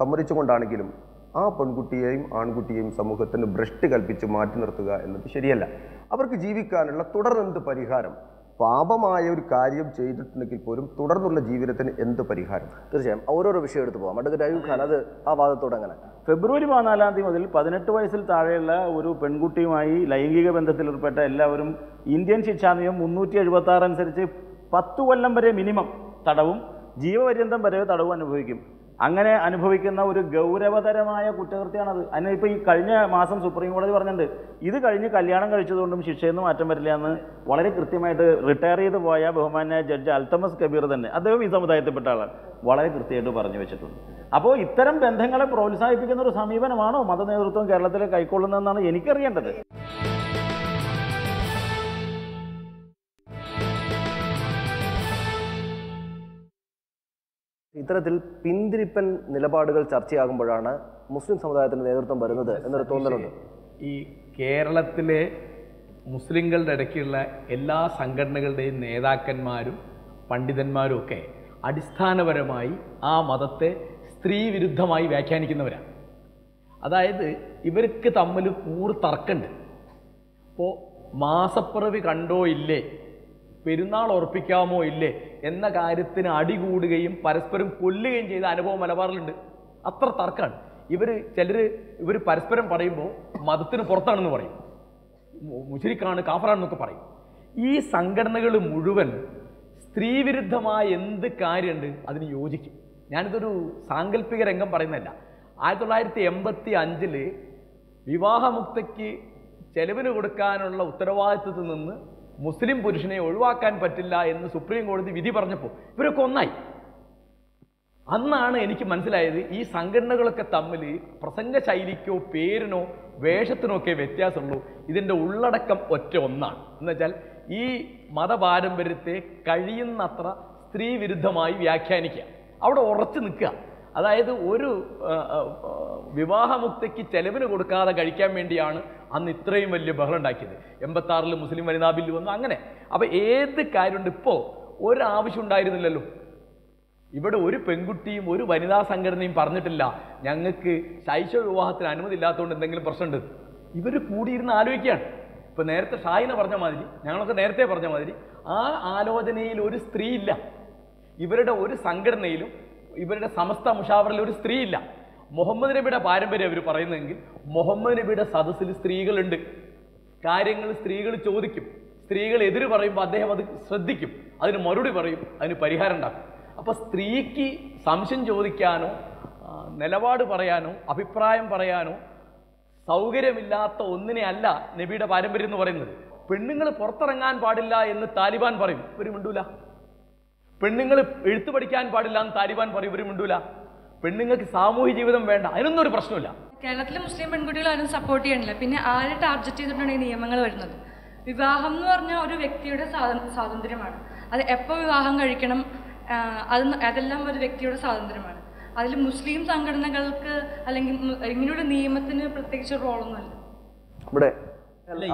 സമ്മതിച്ചുകൊണ്ടാണെങ്കിലും ആ പെൺകുട്ടിയെയും ആൺകുട്ടിയെയും സമൂഹത്തിന് ഭ്രഷ്ട് കൽപ്പിച്ച് മാറ്റി നിർത്തുക എന്നത് ശരിയല്ല. അവർക്ക് ജീവിക്കാനുള്ള തുടർന്നെന്ത് പരിഹാരം? പാപമായ ഒരു കാര്യം ചെയ്തിട്ടുണ്ടെങ്കിൽ പോലും തുടർന്നുള്ള ജീവിതത്തിന് എന്ത് പരിഹാരം? തീർച്ചയായും. ഓരോരോ വിഷയം എടുത്തു പോകാം. അഡ്വക്കേറ്റ് അയ്യൂബ് ഖാൻ അത് ആ വാദത്തോടെ അങ്ങനെ. ഫെബ്രുവരി പതിനാലാം തീയതി മുതൽ പതിനെട്ട് വയസ്സിൽ താഴെയുള്ള ഒരു പെൺകുട്ടിയുമായി ലൈംഗിക ബന്ധത്തിൽ ഏർപ്പെട്ട എല്ലാവരും ഇന്ത്യൻ ശിക്ഷാ നിയമം മുന്നൂറ്റി എഴുപത്തി ആറ് അനുസരിച്ച് പത്ത് കൊല്ലം വരെ മിനിമം തടവും ജീവപര്യന്തം വരെ തടവും അനുഭവിക്കും. അങ്ങനെ അനുഭവിക്കുന്ന ഒരു ഗൗരവതരമായ കുറ്റകൃത്യമാണത് അതിന് ഇപ്പോൾ ഈ കഴിഞ്ഞ മാസം സുപ്രീം കോടതി പറഞ്ഞിട്ടുണ്ട്. ഇത് കഴിഞ്ഞ് കല്യാണം കഴിച്ചതുകൊണ്ടും ശിക്ഷയൊന്നും മാറ്റം വരില്ല എന്ന് വളരെ കൃത്യമായിട്ട് റിട്ടയർ ചെയ്ത് പോയ ബഹുമാന്യ ജഡ്ജ് അൽത്തമസ് കബീർ തന്നെ അദ്ദേഹം ഈ സമുദായത്തിൽപ്പെട്ട ആളാണ്. വളരെ കൃത്യമായിട്ട് പറഞ്ഞു വെച്ചിട്ടുണ്ട്. അപ്പോൾ ഇത്തരം ബന്ധങ്ങളെ പ്രോത്സാഹിപ്പിക്കുന്ന ഒരു സമീപനമാണോ മതനേതൃത്വം കേരളത്തിൽ കൈക്കൊള്ളുന്നതെന്നാണ് എനിക്കറിയേണ്ടത്. ഇത്തരത്തിൽ പിന്തിരിപ്പൻ നിലപാടുകൾ ചർച്ചയാകുമ്പോഴാണ് മുസ്ലിം സമുദായത്തിന് നേതൃത്വം വരുന്നത് എന്നൊരു തോന്നലുണ്ട്. ഈ കേരളത്തിലെ മുസ്ലിങ്ങളുടെ ഇടയ്ക്കുള്ള എല്ലാ സംഘടനകളുടെയും നേതാക്കന്മാരും പണ്ഡിതന്മാരും ഒക്കെ അടിസ്ഥാനപരമായി ആ മതത്തെ സ്ത്രീ വിരുദ്ധമായി വ്യാഖ്യാനിക്കുന്നവരാണ്. അതായത് ഇവർക്ക് തമ്മിൽ കൂറ് തർക്കമുണ്ട്. ഇപ്പോൾ മാസപ്പിറവി കണ്ടോ ഇല്ലേ? പെരുന്നാൾ ഉറപ്പിക്കാമോ ഇല്ലേ എന്ന കാര്യത്തിന് അടികൂടുകയും പരസ്പരം കൊല്ലുകയും ചെയ്ത അനുഭവം മലബാറിലുണ്ട്. അത്ര തർക്കമാണ് ഇവർ ചിലർ ഇവർ പരസ്പരം പറയുമ്പോൾ മതത്തിന് പുറത്താണെന്ന് പറയും. മുജരിക്കാണ് കാഫറാണെന്നൊക്കെ പറയും. ഈ സംഘടനകൾ മുഴുവൻ സ്ത്രീവിരുദ്ധമായ എന്ത് കാര്യമുണ്ട് അതിന് യോജിക്കും. ഞാനിതൊരു സാങ്കല്പിക രംഗം പറയുന്നതല്ല. ആയിരത്തി തൊള്ളായിരത്തി എൺപത്തി അഞ്ചിൽ വിവാഹമുക്തയ്ക്ക് ചെലവിന് കൊടുക്കാനുള്ള ഉത്തരവാദിത്വത്തിൽ നിന്ന് മുസ്ലിം പുരുഷനെ ഒഴിവാക്കാൻ പറ്റില്ല എന്ന് സുപ്രീം കോടതി വിധി പറഞ്ഞപ്പോൾ ഇവരൊക്കെ ഒന്നായി. അന്നാണ് എനിക്ക് മനസ്സിലായത് ഈ സംഘടനകളൊക്കെ തമ്മിൽ പ്രസംഗ ശൈലിക്കോ പേരിനോ വേഷത്തിനോ ഒക്കെ വ്യത്യാസമുള്ളൂ. ഇതിന്റെ ഉള്ളടക്കം ഒറ്റ ഒന്നാണ്. എന്നുവെച്ചാൽ ഈ മതപാരമ്പര്യത്തെ കഴിയുന്നത്ര സ്ത്രീവിരുദ്ധമായി വ്യാഖ്യാനിക്കുക. അവിടെ ഉറച്ചു നിൽക്കുക. അതായത് ഒരു വിവാഹമുക്തിക്ക് ചെലവിന് കൊടുക്കാതെ കഴിക്കാൻ വേണ്ടിയാണ് അന്ന് ഇത്രയും വലിയ ബഹളം ഉണ്ടാക്കിയത്. എൺപത്താറിൽ മുസ്ലിം വനിതാ ബില്ല് വന്നു അങ്ങനെ. അപ്പോൾ ഏത് കാര്യമുണ്ട്? ഇപ്പോൾ ഒരാവശ്യം ഉണ്ടായിരുന്നില്ലല്ലോ. ഇവിടെ ഒരു പെൺകുട്ടിയും ഒരു വനിതാ സംഘടനയും പറഞ്ഞിട്ടില്ല. ഞങ്ങൾക്ക് ശൈശവ വിവാഹത്തിന് അനുമതി ഇല്ലാത്തതുകൊണ്ട് എന്തെങ്കിലും പ്രശ്നമുണ്ട്. ഇവർ കൂടിയിരുന്ന് ആലോചിക്കുകയാണ്. ഇപ്പൊ നേരത്തെ ഷായിന പറഞ്ഞ മാതിരി ഞങ്ങളൊക്കെ നേരത്തെ പറഞ്ഞ മാതിരി ആ ആലോചനയിൽ ഒരു സ്ത്രീ ഇല്ല. ഇവരുടെ ഒരു സംഘടനയിലും ഇവരുടെ സമസ്ത മുഷാവറിൽ ഒരു സ്ത്രീ ഇല്ല മുഹമ്മദ് നബിയുടെ പാരമ്പര്യം അവർ പറയുന്നതെങ്കിൽ മുഹമ്മദ് നബിയുടെ സദസ്സിൽ സ്ത്രീകളുണ്ട്. കാര്യങ്ങൾ സ്ത്രീകൾ ചോദിക്കും. സ്ത്രീകൾ എതിര് പറയുമ്പോൾ അദ്ദേഹം അത് ശ്രദ്ധിക്കും. അതിന് മറുപടി പറയും അതിന് പരിഹാരം ഉണ്ടാക്കും. അപ്പൊ സ്ത്രീക്ക് സംശയം ചോദിക്കാനോ നിലപാട് പറയാനോ അഭിപ്രായം പറയാനോ സൗകര്യമില്ലാത്ത ഒന്നിനെ അല്ല നബിയുടെ പാരമ്പര്യം എന്ന് പറയുന്നത്. പെണ്ണുങ്ങൾ പുറത്തിറങ്ങാൻ പാടില്ല എന്ന് താലിബാൻ പറയും. ഒരു മിണ്ടൂല. പെണ്ണുങ്ങൾ എഴുത്ത് പഠിക്കാൻ പാടില്ല എന്ന് താലിബാൻ പറയും. ഇവരും മിണ്ടൂല. പെണ്ണുങ്ങൾക്ക് സാമൂഹ്യ ജീവിതം വേണ്ട. അതിനൊന്നും ഒരു പ്രശ്നമില്ല കേരളത്തിലെ മുസ്ലിം പെൺകുട്ടികൾ ആരും സപ്പോർട്ട് ചെയ്യണില്ല. പിന്നെ ആരെ ടാർഗറ്റ് ചെയ്തിട്ടാണ് ഈ നിയമങ്ങൾ വരുന്നത്? വിവാഹം എന്ന് പറഞ്ഞാൽ ഒരു വ്യക്തിയുടെ സ്വാതന്ത്ര്യമാണ്. അത് എപ്പോൾ വിവാഹം കഴിക്കണം അത് അതെല്ലാം ഒരു വ്യക്തിയുടെ സ്വാതന്ത്ര്യമാണ്. അതിൽ മുസ്ലിം സംഘടനകൾക്ക് അല്ലെങ്കിൽ ഇങ്ങനെയുള്ള നിയമത്തിന് പ്രത്യേകിച്ച് റോളൊന്നുമില്ല. ഇവിടെ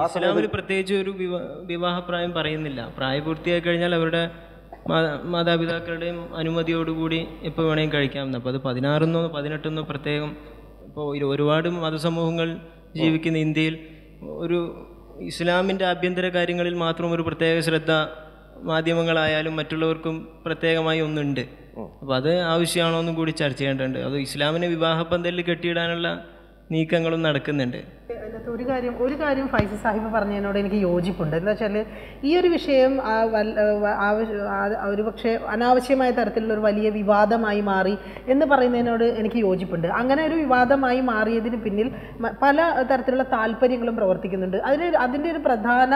ഇസ്ലാമിൽ പ്രത്യേകിച്ച് ഒരു വിവാ- വിവാഹപ്രായം പറയുന്നില്ല. പ്രായപൂർത്തിയായി കഴിഞ്ഞാൽ അവരുടെ മാതാപിതാക്കളുടെയും അനുമതിയോടുകൂടി എപ്പോൾ വേണമെങ്കിലും കഴിക്കാമെന്ന് അപ്പോൾ അത് പതിനാറെന്നോ പതിനെട്ടെന്നോ പ്രത്യേകം ഇപ്പോൾ ഒരു- ഒരുപാട് മതസമൂഹങ്ങൾ ജീവിക്കുന്ന ഇന്ത്യയിൽ ഒരു ഇസ്ലാമിന്റെ ആഭ്യന്തര കാര്യങ്ങളിൽ മാത്രം ഒരു പ്രത്യേക ശ്രദ്ധ മാധ്യമങ്ങളായാലും മറ്റുള്ളവർക്കും പ്രത്യേകമായി ഒന്നുണ്ട്. അപ്പോൾ അത് ആവശ്യമാണോ എന്നും കൂടി ചർച്ച ചെയ്യേണ്ടതുണ്ട്. അത് ഇസ്ലാമിനെ വിവാഹപ്പന്തലിൽ കെട്ടിയിടാനുള്ള നീക്കങ്ങളും നടക്കുന്നുണ്ട്. അതിനകത്ത് ഒരു കാര്യം ഒരു കാര്യം ഫൈസി സാഹിബ് പറഞ്ഞതിനോട് എനിക്ക് യോജിപ്പുണ്ട്. എന്താ വെച്ചാൽ ഈ ഒരു വിഷയം ഒരു പക്ഷേ അനാവശ്യമായ തരത്തിലുള്ള ഒരു വലിയ വിവാദമായി മാറി എന്ന് പറയുന്നതിനോട് എനിക്ക് യോജിപ്പുണ്ട്. അങ്ങനെ ഒരു വിവാദമായി മാറിയതിന് പിന്നിൽ പല തരത്തിലുള്ള താല്പര്യങ്ങളും പ്രവർത്തിക്കുന്നുണ്ട്. അതിന് അതിന്റെ ഒരു പ്രധാന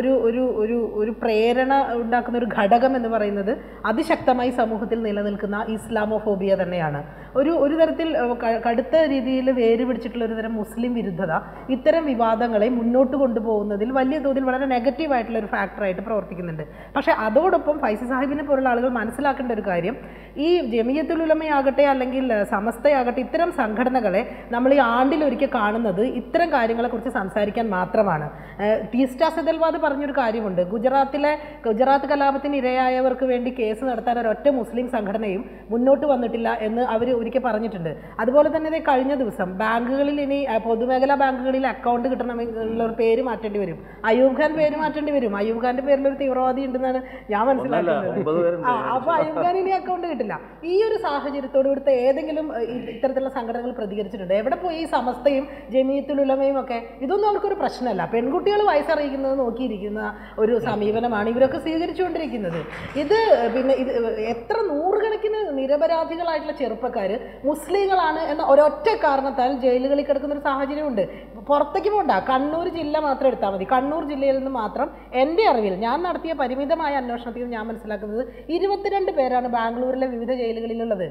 ഒരു ഒരു ഒരു ഒരു പ്രേരണ ഉണ്ടാക്കുന്ന ഒരു ഘടകം എന്ന് പറയുന്നത് അതിശക്തമായി സമൂഹത്തിൽ നിലനിൽക്കുന്ന ഇസ്ലാമോഫോബിയ തന്നെയാണ്. ഒരു ഒരു തരത്തിൽ കടുത്ത രീതിയിൽ വേര് പിടിച്ചിട്ടുള്ള ഒരു തരം മുസ്ലിം വിരുദ്ധത ഇത്തരം വിവാദങ്ങളെ മുന്നോട്ട് കൊണ്ടുപോകുന്നതിൽ വലിയ തോതിൽ വളരെ നെഗറ്റീവായിട്ടുള്ള ഒരു ഫാക്ടറായിട്ട് പ്രവർത്തിക്കുന്നുണ്ട്. പക്ഷേ അതോടൊപ്പം ഫൈസി സാഹിബിനെ പോലുള്ള ആളുകൾ മനസ്സിലാക്കേണ്ട ഒരു കാര്യം ഈ ജമിയത്തുൽ ഉലമയാകട്ടെ അല്ലെങ്കിൽ സമസ്തയാകട്ടെ ഇത്തരം സംഘടനകളെ നമ്മൾ ഈ ആണ്ടിലൊരിക്കൽ കാണുന്നത് ഇത്തരം കാര്യങ്ങളെക്കുറിച്ച് സംസാരിക്കാൻ മാത്രമാണ്. ടീസ്റ്റാ സെതൽവാദ് പറഞ്ഞൊരു കാര്യമുണ്ട്. ഗുജറാത്തിലെ ഗുജറാത്ത് കലാപത്തിന് ഇരയായവർക്ക് വേണ്ടി കേസ് നടത്താൻ ഒരൊറ്റ മുസ്ലിം സംഘടനയും മുന്നോട്ട് വന്നിട്ടില്ല എന്ന് അവർ ഒരിക്കൽ പറഞ്ഞിട്ടുണ്ട്. അതുപോലെ തന്നെ കഴിഞ്ഞ ദിവസം ബാങ്കുകളിൽ ഇനി പൊതുമേഖലാ പൊതുമേഖലാ ബാങ്കുകളിൽ അക്കൗണ്ട് കിട്ടണമെങ്കിൽ ഒരു പേര് മാറ്റേണ്ടി വരും. അയൂബ് ഖാൻ പേര് മാറ്റേണ്ടി വരും. അയൂബ് ഖാന്റെ പേരിൽ ഒരു തീവ്രവാദി ഉണ്ടെന്നാണ് ഞാൻ മനസ്സിലാക്കുന്നത്. അപ്പൊ അയൂബ് ഖാൻ ഇനി അക്കൗണ്ട് കിട്ടില്ല. ഈ ഒരു സാഹചര്യത്തോട് ഇവിടുത്തെ ഏതെങ്കിലും ഇത്തരത്തിലുള്ള സംഘടനകൾ പ്രതികരിച്ചിട്ടുണ്ട്. എവിടെ പോയി ഈ സമസ്തയും ജമീയത്തുലുലമയും ഒക്കെ? ഇതൊന്നും അവർക്കൊരു പ്രശ്നമല്ല. പെൺകുട്ടികൾ വയസ്സറിയിക്കുന്നത് നോക്കിയിരിക്കുന്ന ഒരു സമീപനമാണ് ഇവരൊക്കെ സ്വീകരിച്ചുകൊണ്ടിരിക്കുന്നത്. ഇത് പിന്നെ ഇത് എത്ര നൂറുകണക്കിന് നിരപരാധികളായിട്ടുള്ള ചെറുപ്പക്കാർ മുസ്ലിങ്ങളാണ് എന്ന ഒരൊറ്റ കാരണത്താൽ ജയിലുകളിൽ കിടക്കുന്ന ഒരു സാഹചര്യമുണ്ട്. പുറത്തേക്ക് പോകണ്ട കണ്ണൂർ ജില്ല മാത്രം എടുത്താൽ മതി. കണ്ണൂർ ജില്ലയിൽ നിന്ന് മാത്രം എന്റെ അറിവിൽ ഞാൻ നടത്തിയ പരിമിതമായ അന്വേഷണത്തിൽ ഞാൻ മനസ്സിലാക്കുന്നത് ഇരുപത്തിരണ്ട് പേരാണ് ബാംഗ്ലൂരിലെ വിവിധ ജയിലുകളിലുള്ളത്.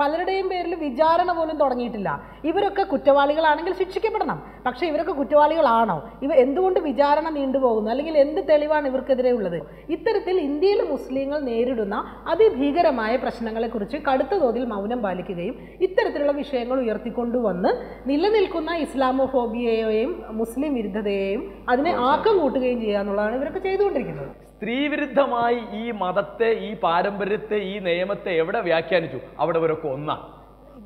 പലരുടെയും പേരിൽ വിചാരണ പോലും തുടങ്ങിയിട്ടില്ല. ഇവരൊക്കെ കുറ്റവാളികളാണെങ്കിൽ ശിക്ഷിക്കപ്പെടണം. പക്ഷേ ഇവരൊക്കെ കുറ്റവാളികളാണോ? ഇവ എന്തുകൊണ്ട് വിചാരണ നീണ്ടുപോകുന്നു അല്ലെങ്കിൽ എന്ത് തെളിവാണ് ഇവർക്കെതിരെ ഉള്ളത്? ഇത്തരത്തിൽ ഇന്ത്യയിലെ മുസ്ലിങ്ങൾ നേരിടുന്ന അതിഭീകരമായ പ്രശ്നങ്ങളെക്കുറിച്ച് കടുത്ത തോതിൽ മൗനം പാലിക്കുകയും ഇത്തരത്തിലുള്ള വിഷയങ്ങൾ ഉയർത്തിക്കൊണ്ടുവന്ന് നിലനിൽക്കുന്ന ഇസ്ലാമോഫോബിയയെയും മുസ്ലിം വിരുദ്ധതയെയും അതിനെ ആക്കം കൂട്ടുകയും ചെയ്യുക എന്നുള്ളതാണ് ഇവരൊക്കെ ചെയ്തുകൊണ്ടിരിക്കുന്നത്. സ്ത്രീവിരുദ്ധമായി ഈ മതത്തെ ഈ പാരമ്പര്യത്തെ ഈ നിയമത്തെ എവിടെ വ്യാഖ്യാനിച്ചു? അവിടെ ഇവരൊക്കെ ഒന്നാണ്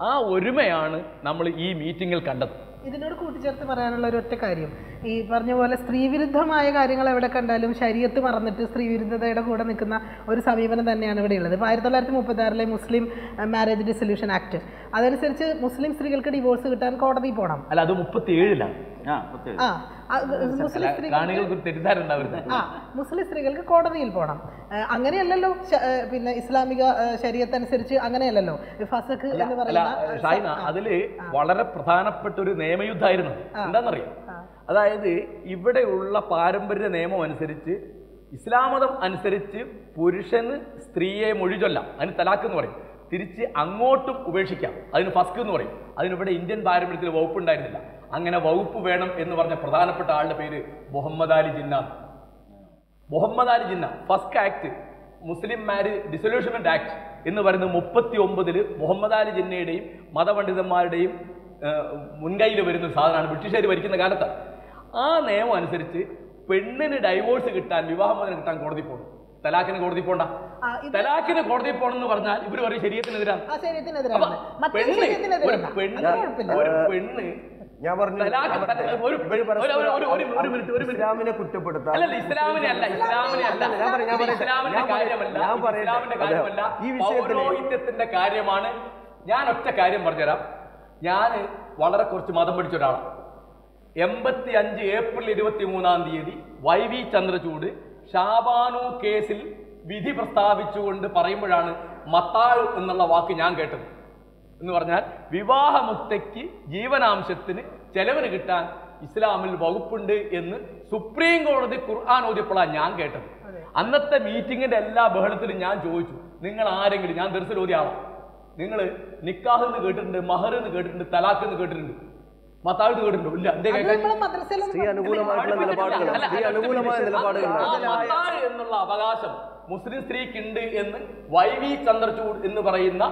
ആ ഒരുമയാണ് നമ്മൾ ഈ മീറ്റിങ്ങിൽ കണ്ടത്. ഇതിനോട് കൂട്ടിച്ചേർത്ത് പറയാനുള്ള ഒരു ഒറ്റ കാര്യം. ഈ പറഞ്ഞ പോലെ സ്ത്രീവിരുദ്ധമായ കാര്യങ്ങൾ എവിടെ കണ്ടാലും ശരീരത്ത് മറന്നിട്ട് സ്ത്രീവിരുദ്ധതയുടെ കൂടെ നിൽക്കുന്ന ഒരു സമീപനം തന്നെയാണ് ഇവിടെ ഉള്ളത്. ഇപ്പോൾ ആയിരത്തി തൊള്ളായിരത്തി മുപ്പത്താറിലെ മുസ്ലിം മാരേജ് ഡിസൊല്യൂഷൻ ആക്ട് അതനുസരിച്ച് മുസ്ലിം സ്ത്രീകൾക്ക് ഡിവോഴ്സ് കിട്ടാൻ കോടതി പോകണം അല്ല അത് മുപ്പത്തി ഏഴിലാണ് ആ മുസ്ലിം സ്ത്രീ കാണികൾക്ക് ഒരു തെറ്റിദ്ധാരണ ഉണ്ടാവരുത് ആ മുസ്ലിം സ്ത്രീകൾക്ക് കോടതിയിൽ പോകണം അങ്ങനെയല്ലല്ലോ പിന്നെ ഇസ്ലാമിക ശരീരത്തനുസരിച്ച് അങ്ങനെയല്ലല്ലോ. ഫസഖ് എന്ന് പറയുന്ന അതിൽ വളരെ പ്രധാനപ്പെട്ട ഒരു നിയമയുദ്ധമായിരുന്നു എന്താണെന്നറിയാം അതായത് ഇവിടെയുള്ള പാരമ്പര്യ നിയമം അനുസരിച്ച് ഇസ്ലാം മതം അനുസരിച്ച് പുരുഷന് സ്ത്രീയെ മൊഴി ചൊല്ലാം. അതിന് തലാക്ക് എന്ന് പറയും. തിരിച്ച് അങ്ങോട്ടും ഉപേക്ഷിക്കാം. അതിന് ഫസ്ക് എന്ന് പറയും. അതിനിവിടെ ഇന്ത്യൻ പാരമ്പര്യത്തിൽ വകുപ്പ് ഉണ്ടായിരുന്നില്ല അങ്ങനെ വകുപ്പ് വേണം എന്ന് പറഞ്ഞ പ്രധാനപ്പെട്ട ആളുടെ പേര് Muhammad Ali Jinnah. Muhammad Ali Jinnah first act Muslim marriage dissolutionment act എന്ന് പറയുന്നത് മുപ്പത്തി ഒമ്പതിൽ മുഹമ്മദ് അലി ജിന്നയുടെയും മതപണ്ഡിതന്മാരുടെയും മുൻകൈയിൽ വരുന്ന സാധനമാണ്. ബ്രിട്ടീഷുകാർ ഭരിക്കുന്ന കാലത്ത്. ആ നിയമം അനുസരിച്ച് പെണ്ണിന് ഡൈവോഴ്സ് കിട്ടാൻ വിവാഹമോചനം കിട്ടാൻ കോടതി പോകും തലാഖിന് കോടതി പോണ്ട. തലാഖിന് കോടതി പോണെന്ന് പറഞ്ഞാൽ ഇവർ പറയും ശരീരത്തിനെതിരാണ്. പെണ്ണ് ഒരു പെണ്ണ് ഞാൻ പറഞ്ഞു. ഇസ്ലാമിനെ കുറ്റപ്പെടുത്താൻ ഞാൻ പറയാം, ഈ കാര്യമാണ്. ഞാൻ ഒറ്റ കാര്യം പറഞ്ഞുതരാം. ഞാൻ വളരെ കുറച്ച് മതം പിടിച്ച ഒരാളാണ് എൺപത്തി അഞ്ച് ഏപ്രിൽ ഇരുപത്തി മൂന്നാം തീയതി വൈ വി ചന്ദ്രചൂഡ് ഷാബാനു കേസിൽ വിധി പ്രസ്താവിച്ചുകൊണ്ട് പറയുമ്പോഴാണ് മത്താഴ് എന്നുള്ള വാക്ക് ഞാൻ കേട്ടത്. എന്ന് പറഞ്ഞാൽ വിവാഹമുക്തയ്ക്ക് ജീവനാംശത്തിന് ചെലവിന് കിട്ടാൻ ഇസ്ലാമിൽ വകുപ്പുണ്ട് എന്ന് സുപ്രീം കോടതി ഖുർആൻ ഓതിയപ്പോഴാണ് ഞാൻ കേട്ടത്. അന്നത്തെ മീറ്റിങ്ങിന്റെ എല്ലാ ബഹളത്തിലും ഞാൻ ചോദിച്ചു നിങ്ങൾ ആരെങ്കിലും ഞാൻ ദർശനം ഓതിയ ആളാണ് നിങ്ങൾ നിക്കാഹ് എന്ന് കേട്ടിട്ടുണ്ട് മഹർ എന്ന് കേട്ടിട്ടുണ്ട് തലാഖ് എന്ന് കേട്ടിട്ടുണ്ട്. ഇല്ല. എന്നുള്ള അവകാശം മുസ്ലിം സ്ത്രീക്ക് ഉണ്ട് എന്ന് വൈ വി ചന്ദ്രചൂഡ് എന്ന് പറയുന്ന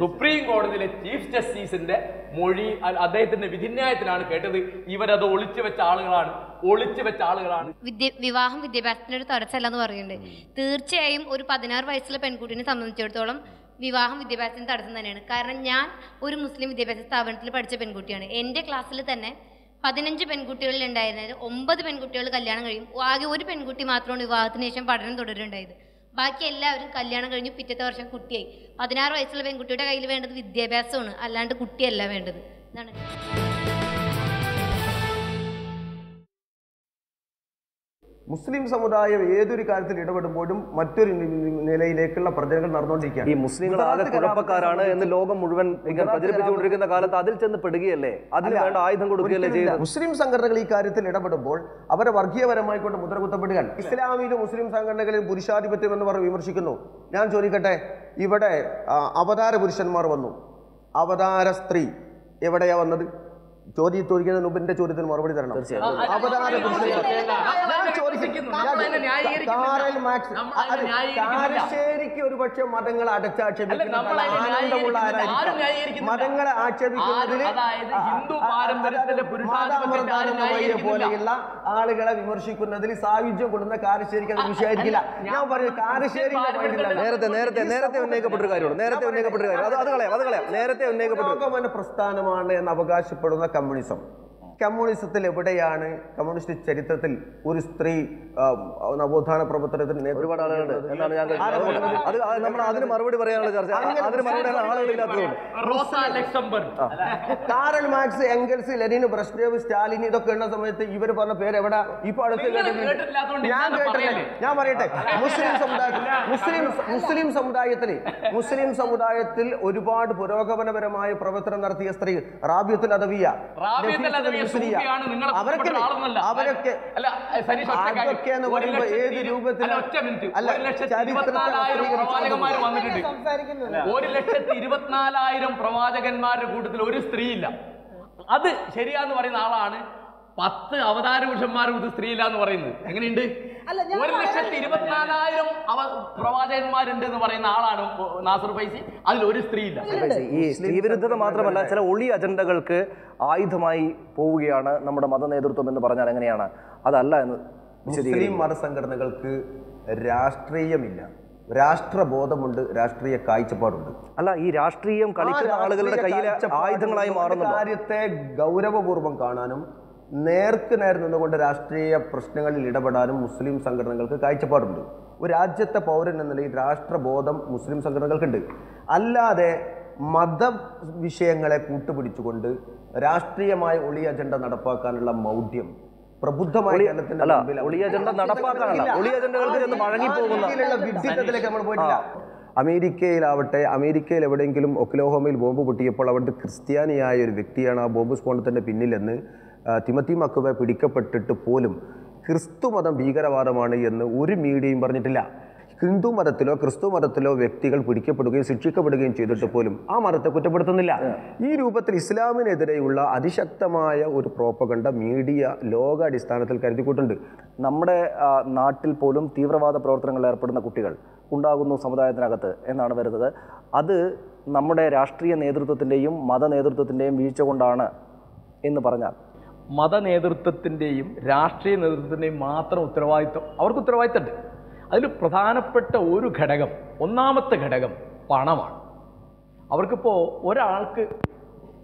സുപ്രീം കോടതിയിലെ ചീഫ് ജസ്റ്റിസിന്റെ മൊഴി അദ്ദേഹത്തിന്റെ വിധിന്യായത്തിലാണ് കേട്ടത്. ഇവരത് ഒളിച്ചു വെച്ച ആളുകളാണ്. ഒളിച്ചു വെച്ച ആളുകളാണ്. വിവാഹം വിദ്യാഭ്യാസത്തിന്റെ ഒരു തടസ്സമല്ല എന്ന് പറയുന്നുണ്ട്. തീർച്ചയായും ഒരു പതിനാറ് വയസ്സുള്ള പെൺകുട്ടിനെ സംബന്ധിച്ചിടത്തോളം വിവാഹം വിദ്യാഭ്യാസത്തിന് തടസ്സം തന്നെയാണ്. കാരണം ഞാൻ ഒരു മുസ്ലിം വിദ്യാഭ്യാസ സ്ഥാപനത്തിൽ പഠിച്ച പെൺകുട്ടിയാണ്. എന്റെ ക്ലാസ്സിൽ തന്നെ പതിനഞ്ച് പെൺകുട്ടികളിൽ ഉണ്ടായിരുന്നത് ഒമ്പത് പെൺകുട്ടികൾ കല്യാണം കഴിയും. ആകെ ഒരു പെൺകുട്ടി മാത്രമാണ് വിവാഹത്തിന് ശേഷം പഠനം തുടരുണ്ടായത് ബാക്കി എല്ലാവരും കല്യാണം കഴിഞ്ഞ് പിറ്റത്തെ വർഷം കുട്ടിയായി. പതിനാറ് വയസ്സുള്ള പെൺകുട്ടിയുടെ കയ്യിൽ വേണ്ടത് വിദ്യാഭ്യാസമാണ്. അല്ലാണ്ട് കുട്ടിയല്ല വേണ്ടത്. ഇതാണ് മുസ്ലിം സമുദായം ഏതൊരു കാര്യത്തിൽ ഇടപെടുമ്പോഴും മറ്റൊരു നിലയിലേക്കുള്ള പ്രചരണങ്ങൾ നടന്നുകൊണ്ടിരിക്കുകയാണ്. ഈ മുസ്ലിങ്ങൾ ആകെ കുഴപ്പക്കാരാണ് എന്ന് ലോകം മുഴുവൻ പ്രചരിപ്പിച്ചുകൊണ്ടിരിക്കുന്ന കാലത്ത് അതിൽ ചെന്ന് പെടുകയല്ലേ? അതിന് വേണ്ട ആയുധം കൊടുക്കുകയല്ലേ. ചെയ്യുന്നത് മുസ്ലിം സംഘടനകൾ ഈ കാര്യത്തിൽ ഇടപെടുമ്പോൾ അവരെ വർഗീയപരമായി കൊണ്ട് മുദ്ര കുത്തപ്പെടുകയാണ് ഇസ്ലാമിലും മുസ്ലിം സംഘടനകളിൽ പുരുഷാധിപത്യം എന്ന് പറഞ്ഞ് വിമർശിക്കുന്നു. ഞാൻ ചോദിക്കട്ടെ ഇവിടെ അവതാര പുരുഷന്മാർ വന്നു. അവതാര സ്ത്രീ. എവിടെയാ വന്നത്? ചോദ്യം ചോദിക്കുന്നതിന് മുമ്പ് എന്റെ ചോദ്യത്തിന് മറുപടി തരണം ചോദിക്കുന്നു കാരശ്ശേരിക്ക് ഒരു പക്ഷേ മതങ്ങളെ അടച്ചാക്ഷേപിക്കുന്ന ആനന്ദമുള്ള ആരായിരിക്കും മതങ്ങളെ ആക്ഷേപിക്കുന്നതിന് പോലെയുള്ള ആളുകളെ വിമർശിക്കുന്നതിൽ സായുജ്യം കൊടുക്കുന്ന കാരശ്ശേരിക്ക് അത് വിഷയമായിരിക്കില്ല ഞാൻ പറഞ്ഞു കാരശ്ശേരി നേരത്തെ നേരത്തെ നേരത്തെ ഉന്നയിക്കപ്പെട്ട കാര്യമാണ് നേരത്തെ ഉന്നയിക്കപ്പെട്ട കാര്യം അത് അത് കളയാം അത് കളയാം നേരത്തെ ഉന്നയിക്കപ്പെട്ട പ്രസ്ഥാനമാണ് എന്ന് അവകാശപ്പെടുന്ന communism. കമ്മ്യൂണിസത്തിൽ എവിടെയാണ് കമ്മ്യൂണിസ്റ്റ് ചരിത്രത്തിൽ ഒരു സ്ത്രീ നവോത്ഥാന പ്രവർത്തനത്തിന് ഒരുപാട് ആളുകളുണ്ട് അതിന് മറുപടി പറയാനുള്ള ചർച്ച. അതിന് മറുപടി Karl Marx Engels Lenin Brezhnev Stalin ഇതൊക്കെ ഉള്ള സമയത്ത് ഇവർ പറഞ്ഞ പേര് എവിടെ? ഇപ്പൊ അടുത്ത് ഞാൻ കേട്ടില്ല ഞാൻ പറയട്ടെ. മുസ്ലിം സമുദായത്തിൽ മുസ്ലിം മുസ്ലിം സമുദായത്തിൽ മുസ്ലിം സമുദായത്തിൽ ഒരുപാട് പുരോഗമനപരമായ പ്രവർത്തനം നടത്തിയ സ്ത്രീ റാബിയത്തുൽ അദവിയ അവരൊക്കെ. അതൊക്കെ എന്ന് പറയുമ്പോൾ ഏത് ഒരു ലക്ഷത്തി ഇരുപത്തിനാലായിരം പ്രവാചകന്മാരുടെ കൂട്ടത്തിൽ ഒരു സ്ത്രീ ഇല്ല അത് ശരിയാന്ന് പറയുന്ന ആളാണ് പത്ത് അവതാര പുരുഷന്മാരും ഇത് സ്ത്രീയില്ല എന്ന് പറയുന്നത്. എങ്ങനെയുണ്ട്? ഒരു ലക്ഷത്തി ഇരുപത്തിനാലായിരം അവ പ്രവാചകന്മാരുണ്ട് എന്ന് പറയുന്ന ആളാണ് നാസർ ഫൈസി. അതിൽ ഒരു സ്ത്രീ ഇല്ല ഈ സ്ത്രീവിരുദ്ധത മാത്രമല്ല ചില ഒളി അജണ്ടകൾക്ക് ആയുധമായി പോവുകയാണ് നമ്മുടെ മത നേതൃത്വം എന്ന് പറഞ്ഞാൽ എങ്ങനെയാണ്? അതല്ല എന്ന് മുസ്ലിം മതസംഘടനകൾക്ക് രാഷ്ട്രീയമില്ല. രാഷ്ട്രബോധമുണ്ട് രാഷ്ട്രീയ കാഴ്ചപ്പാടുണ്ട്. അല്ല ഈ രാഷ്ട്രീയം കളിക്കുന്ന ആളുകളുടെ കയ്യിലെ ആയുധങ്ങളായി മാറുന്ന കാര്യത്തെ ഗൗരവപൂർവം കാണാനും നേർക്ക് നേർ നിന്നുകൊണ്ട് രാഷ്ട്രീയ പ്രശ്നങ്ങളിൽ ഇടപെടാനും മുസ്ലിം സംഘടനകൾക്ക് കാഴ്ചപ്പാടുണ്ട്. ഒരു രാജ്യത്തെ പൗരൻ എന്ന നിലയിൽ രാഷ്ട്രബോധം മുസ്ലിം സംഘടനകൾക്കുണ്ട്. അല്ലാതെ മത വിഷയങ്ങളെ കൂട്ടുപിടിച്ചുകൊണ്ട് രാഷ്ട്രീയമായ ഒളി അജണ്ട നടപ്പാക്കാനുള്ള മൗഢ്യം പ്രബുദ്ധമായ ഒളി- കേരളത്തിന്റെ ഒളി അജണ്ട നടപ്പാക്കാനല്ല. ഒളി അജണ്ടകൾക്ക് ചെന്ന് ആ വഴങ്ങിപ്പോകുന്ന- നമ്മൾ പോയിട്ടില്ല. അമേരിക്കയിലാവട്ടെ അമേരിക്കയിൽ എവിടെയെങ്കിലും ഒക്ലോഹോമയിൽ ബോംബ് പൊട്ടിയപ്പോൾ അവിടുത്തെ ക്രിസ്ത്യാനിയായ ഒരു വ്യക്തിയാണ് ആ ബോംബ് സ്ഫോടനത്തിന്റെ പിന്നിലെന്ന് തിമത്തി മക്കുവെ പിടിക്കപ്പെട്ടിട്ട് പോലും ക്രിസ്തു മതം ഭീകരവാദമാണ് എന്ന് ഒരു മീഡിയയും പറഞ്ഞിട്ടില്ല. ഹിന്ദു മതത്തിലോ ക്രിസ്തു മതത്തിലോ വ്യക്തികൾ പിടിക്കപ്പെടുകയും ശിക്ഷിക്കപ്പെടുകയും ചെയ്തിട്ട് പോലും ആ മതത്തെ കുറ്റപ്പെടുത്തുന്നില്ല. ഈ രൂപത്തിൽ ഇസ്ലാമിനെതിരെയുള്ള അതിശക്തമായ ഒരു പ്രോപ്പകണ്ട മീഡിയ ലോകാടിസ്ഥാനത്തിൽ കരുതിക്കൂട്ടുണ്ട്. നമ്മുടെ നാട്ടിൽ പോലും തീവ്രവാദ പ്രവർത്തനങ്ങളിൽ ഏർപ്പെടുന്ന കുട്ടികൾ ഉണ്ടാകുന്നു സമുദായത്തിനകത്ത് എന്നാണ് വരുന്നത്. അത് നമ്മുടെ രാഷ്ട്രീയ നേതൃത്വത്തിന്റെയും മത നേതൃത്വത്തിന്റെയും വീഴ്ച കൊണ്ടാണ് എന്ന് പറഞ്ഞാൽ മത നേതൃത്വത്തിന്റെയും രാഷ്ട്രീയ നേതൃത്വത്തിന്റെയും മാത്രം ഉത്തരവാദിത്വം. അവർക്ക് ഉത്തരവാദിത്തമുണ്ട്. അതിൽ പ്രധാനപ്പെട്ട ഒരു ഘടകം ഒന്നാമത്തെ ഘടകം പണമാണ്. അവർക്കിപ്പോൾ ഒരാൾക്ക്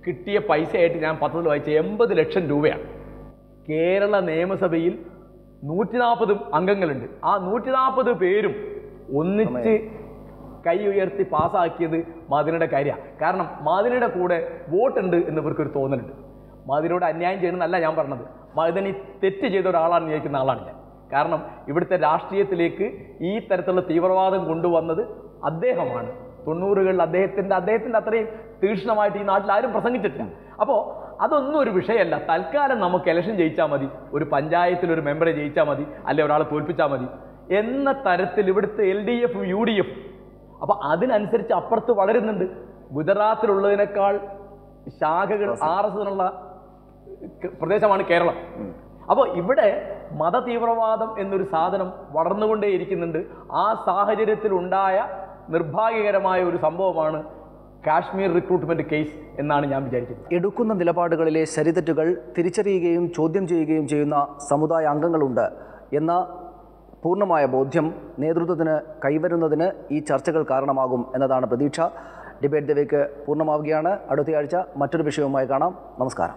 കിട്ടിയ പൈസയായിട്ട് ഞാൻ പത്രത്തിൽ വായിച്ച എൺപത് ലക്ഷം രൂപയാണ്. കേരള നിയമസഭയിൽ നൂറ്റി നാൽപ്പത് അംഗങ്ങളുണ്ട്. ആ നൂറ്റി നാൽപ്പത് പേരും ഒന്നിച്ച് കൈ ഉയർത്തി പാസ്സാക്കിയത് മാതിനയുടെ കാര്യമാണ്. കാരണം മാതിനയുടെ കൂടെ വോട്ടുണ്ട് എന്നിവർക്കൊരു തോന്നലുണ്ട്. മാതിനോട് അന്യായം ചെയ്യണമെന്നല്ല ഞാൻ പറഞ്ഞത്. മതിനി തെറ്റ് ചെയ്ത ഒരാളാണ് വിചാരിക്കുന്ന ആളാണ് ഞാൻ. കാരണം ഇവിടുത്തെ രാഷ്ട്രീയത്തിലേക്ക് ഈ തരത്തിലുള്ള തീവ്രവാദം കൊണ്ടുവന്നത് അദ്ദേഹമാണ്. തൊണ്ണൂറുകളിൽ അദ്ദേഹത്തിന്റെ അദ്ദേഹത്തിന്റെ അത്രയും തീക്ഷ്ണമായിട്ട് ഈ നാട്ടിൽ ആരും പ്രസംഗിച്ചിട്ടില്ല. അപ്പോൾ അതൊന്നും ഒരു വിഷയമല്ല. തൽക്കാലം നമുക്ക് ഇലക്ഷൻ ജയിച്ചാൽ മതി. ഒരു പഞ്ചായത്തിൽ ഒരു മെമ്പറെ ജയിച്ചാൽ മതി. അല്ലെ ഒരാളെ തോൽപ്പിച്ചാൽ മതി. എന്ന തരത്തിൽ ഇവിടുത്തെ എൽ ഡി എഫും യു ഡി എഫും അപ്പൊ അതിനനുസരിച്ച് അപ്പുറത്ത് വളരുന്നുണ്ട്. ഗുജറാത്തിലുള്ളതിനേക്കാൾ ശാഖകൾ ആർ എസ് എന്നുള്ള പ്രദേശമാണ് കേരളം. അപ്പോൾ ഇവിടെ മതതീവ്രവാദം എന്നൊരു സാധനം വളർന്നുകൊണ്ടേയിരിക്കുന്നുണ്ട്. ആ സാഹചര്യത്തിൽ ഉണ്ടായ നിർഭാഗ്യകരമായ ഒരു സംഭവമാണ് കാശ്മീർ റിക്രൂട്ട്മെന്റ് കേസ് എന്നാണ് ഞാൻ വിചാരിക്കുന്നത്. എടുക്കുന്ന നിലപാടുകളിലെ ശരിതെറ്റുകൾ തിരിച്ചറിയുകയും ചോദ്യം ചെയ്യുകയും ചെയ്യുന്ന സമുദായ അംഗങ്ങളുണ്ട് എന്ന പൂർണമായ ബോധ്യം നേതൃത്വത്തിന് കൈവരുന്നതിന് ഈ ചർച്ചകൾ കാരണമാകും എന്നതാണ് പ്രതീക്ഷ. ഡിബേറ്റ് ദവേക്ക് പൂർണമാവുകയാണ്. അടുത്തയാഴ്ച മറ്റൊരു വിഷയവുമായി കാണാം. നമസ്കാരം.